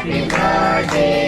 Happy birthday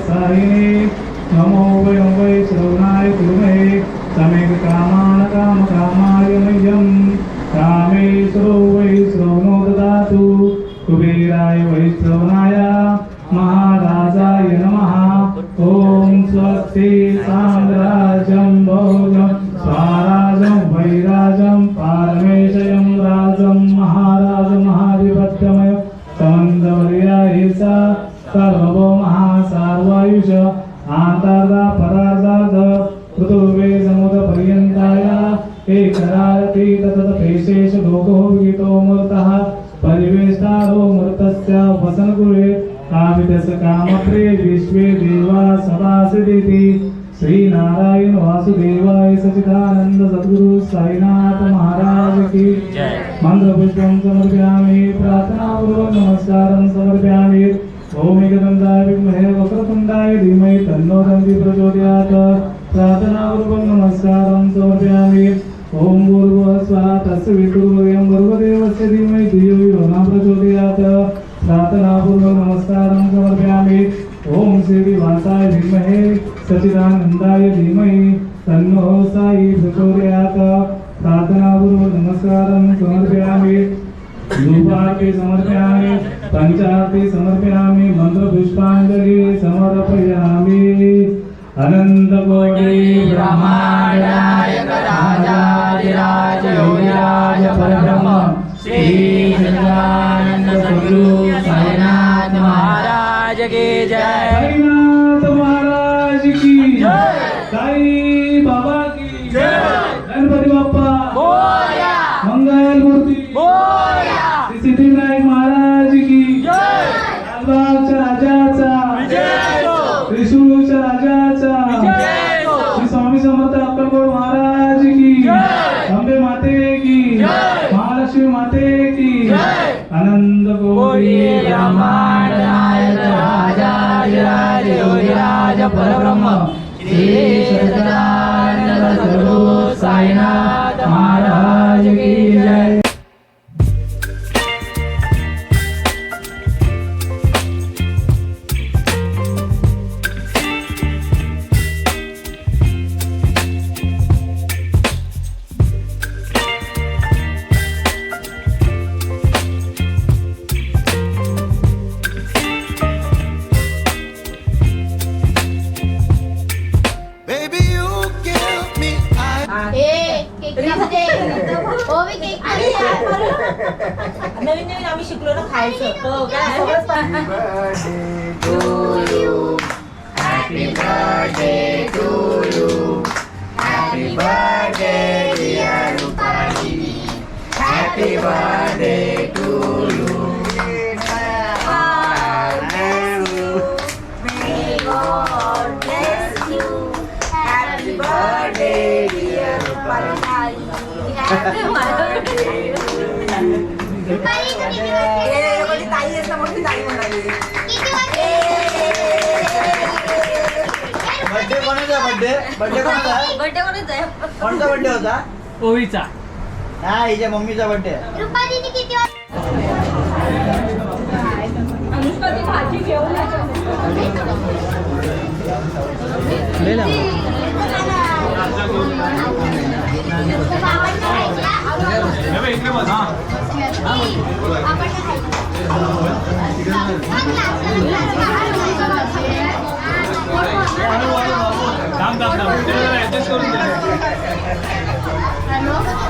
साहिने नमो वै वै श्रवणाय कुर्महे समेक कामान काम कामाय मह्यं कामेश्वरो वै श्रवणो ददातु कुबेराय वै श्रवणाय महाराजाय नमः। ॐ स्वस्ति। मूर्तस्य वसनगुरे कामितस्य कामप्रे विश्वे देवा सदासिदिति श्रीनारायण वासुदेवाय सचिदानंद सद्गुरु साईनाथ महाराज की मन्त्रपुष्पं समर्पयामि प्रार्थनापूर्वक नमस्कारं समर्पयामि ॐ एकदन्ताय विद्महे वक्रतुण्डाय धीमहि तन्नो दन्ति प्रचोदयात् प्रार्थनापूर्वक नमस्कारं समर्पयामि ॐ भूर्भुवः स्वः तस्य विदुर्वयं भर्गदेवस्य धीमहि धियो यो न प्रचोदयात् प्रार्थनापूर्वक नमस्कारं समर्पयामि ॐ श्रीवासाय धीमहे सचिदानन्दाय धीमहि तन्नो साई प्रचोदयात् प्रार्थनापूर्वक नमस्कारं समर्पयामि धूपार्ति समर्पयामि पञ्चार्ति समर्पयामि मन्त्रपुष्पाञ्जलि समर्पयामि. अनन्तकोटि ब्रह्माण्डायक त्रिशूळच्या राजाचा विजय हो. श्री स्वामी समर्थ अक्कलकोट महाराज की. अंबे माते की. महालक्ष्मी माते की. आनंद योगिराज परब्रह्म Shri Sainath Happy birthday to you. Happy birthday. Happy birthday dear Happy birthday bless you. Happy birthday dear Happy birthday. असं मोठी ताई म्हणाली? बर्थडे कोणाचा? बर्थडे बर्थडे कोणाचा? बर्थडे कोणच? आहे कोणता बर्थडे होता? ओवीचा. हा हिच्या मम्मीचा बर्थडे रुपालीची किती वर्ष आपण দাম দাম দাম। অ্যাডজাস্ট করুন হ্যালো?